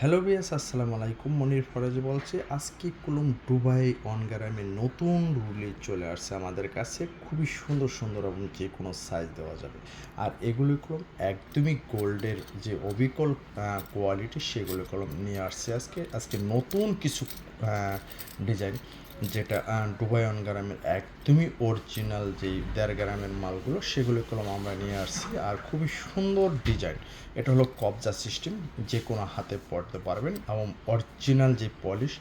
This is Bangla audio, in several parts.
হ্যালো বিয়াস আসসালামু আলাইকুম। মনির ফরাজি বলছি, আজকে কুলুম দুবাই অনগ্রামে নতুন রুলি চলে আসছে আমাদের কাছে। খুবই সুন্দর সুন্দর এবং যে কোনো সাইজ দেওয়া যাবে। আর এগুলি কলম একদমই গোল্ডের যে অবিকল কোয়ালিটি সেগুলো কলম নিয়ে আসছে আজকে। আজকে নতুন কিছু ডিজাইন যেটা দুবাই অন গ্রামের একদমই অরিজিনাল যেই দেড় গ্রামের মালগুলো, সেগুলো কলম আমরা নিয়ে আসছি। আর খুবই সুন্দর ডিজাইন এটা হলো কবজা সিস্টেম যে কোনো হাতে পড়তে পারবেন। এবং অরিজিনাল যে পলিশ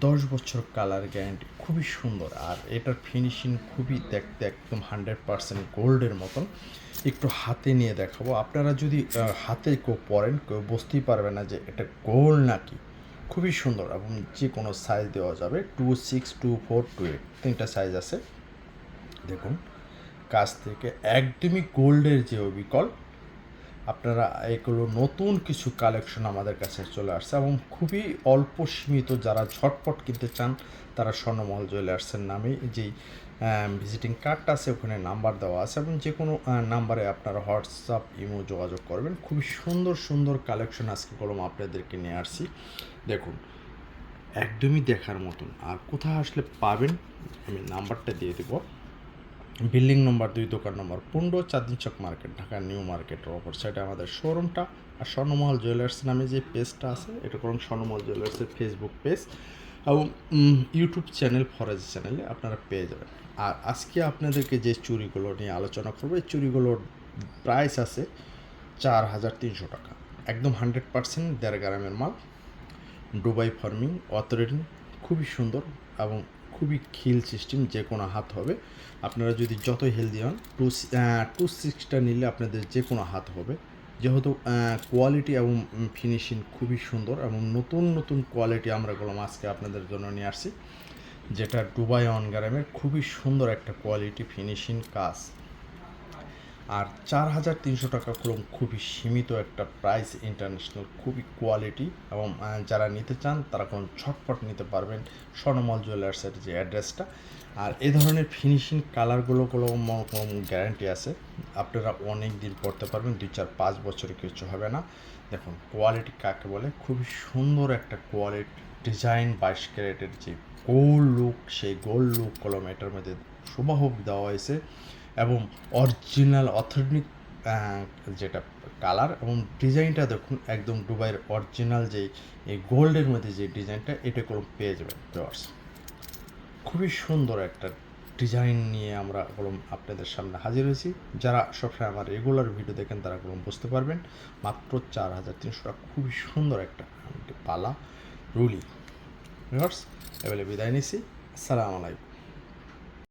দশ বছর কালার গ্যারান্টি খুবই সুন্দর। আর এটার ফিনিশিং খুবই দেখতে একদম হান্ড্রেড পারসেন্ট গোল্ডের মতন। একটু হাতে নিয়ে দেখাবো। আপনারা যদি হাতে কেউ পরেন কেউ বুঝতেই পারবে না যে এটা গোল্ড নাকি। খুবই সুন্দর এবং যে কোনো সাইজ দেওয়া যাবে two six two four two eight তিনটা সাইজ আছে। দেখুন, কাছ থেকে একদমই গোল্ডের যে অবিকল, আপনারা এগুলো নতুন কিছু কালেকশন আমাদের কাছে চলে আসছে এবং খুবই অল্প সীমিত যারা ঝটপট কিনতে চান, তারা স্বর্ণমহল জুয়েলার্সের নামে যেই ভিজিটিং কার্ডটা আছে, ওখানে নাম্বার দেওয়া আছে এবং যে কোনো নাম্বারে আপনারা হোয়াটসঅ্যাপ ইমো যোগাযোগ করবেন। খুবই সুন্দর সুন্দর কালেকশন আজকে কলম আপনাদেরকে নিয়ে আসছি। দেখুন, একদমই দেখার মতন। আর কোথায় আসলে পাবেন, আমি নাম্বারটা দিয়ে দেবো। বিল্ডিং নম্বর দুই, দোকান নম্বর পনেরো, চাঁদনি চক মার্কেট ঢাকা নিউ মার্কেটের অপর সাইডে আমাদের শোরুমটা আর স্বর্ণমহল জুয়েলার্স নামে যে পেজটা আছে, এটা করুন স্বর্ণমহল জুয়েলার্সের ফেসবুক পেজ এবং ইউটিউব চ্যানেল ফরেজ চ্যানেলে আপনারা পেয়ে যাবেন। আর আজকে আপনাদেরকে যে চুরিগুলো নিয়ে আলোচনা করব, এই চুরিগুলোর প্রাইস আছে চার হাজার তিনশো টাকা। একদম হান্ড্রেড পার্সেন্ট দেড় গ্রামের মাল। ডুবাই ফার্মিং অথরিটি খুবই সুন্দর এবং খুবই খিল সিস্টেম যে কোনো হাত হবে। আপনারা যদি যতই হেলদি হন টু টু সিক্সটা নিলে আপনাদের যে কোনো হাত হবে। যেহেতু কোয়ালিটি এবং ফিনিশিং খুবই সুন্দর এবং নতুন নতুন কোয়ালিটি আমরা গেলাম আজকে আপনাদের জন্য নিয়ে আসছি, যেটা ডুবাই অন গ্রামের খুবই সুন্দর একটা কোয়ালিটি ফিনিশিং কাজ। আর চার হাজার তিনশো টাকা ক্রম খুবই সীমিত একটা প্রাইস ইন্টারন্যাশনাল খুবই কোয়ালিটি এবং যারা নিতে চান তারা কোনো ঝটপট নিতে পারবেন স্বর্ণমল জুয়েলার্সের যে অ্যাড্রেসটা আর এ ধরনের ফিনিশিং কালারগুলো কোনো গ্যারান্টি আছে। আপনারা অনেক দিন পড়তে পারবেন, দুই চার পাঁচ বছরে কিছু হবে না। দেখুন কোয়ালিটি কাকে বলে? খুবই সুন্দর একটা কোয়ালিটি ডিজাইন বাইশ ক্যারেটের যে গোল লুক সেই গোল লুক কলম এটার মধ্যে সুবাহ দেওয়া হয়েছে। এবং অরিজিনাল অথেন্টিক যেটা কালার এবং ডিজাইনটা দেখুন, একদম দুবাইয়ের অরিজিনাল যেই, এই গোল্ডের মধ্যে যে ডিজাইনটা এটা কলম পেয়ে যাবেন ভিউয়ার্স খুবই সুন্দর একটা ডিজাইন নিয়ে আমরা কলম আপনাদের সামনে হাজির হয়েছি। যারা সবসময় আমার রেগুলার ভিডিও দেখেন, তারা কলম বুঝতে পারবেন, মাত্র চার হাজার তিনশো টাকা। খুবই সুন্দর একটা পালা, রুলি। ভিউয়ার্স এবারে বিদায় নিছি আসসালামু আলাইকুম।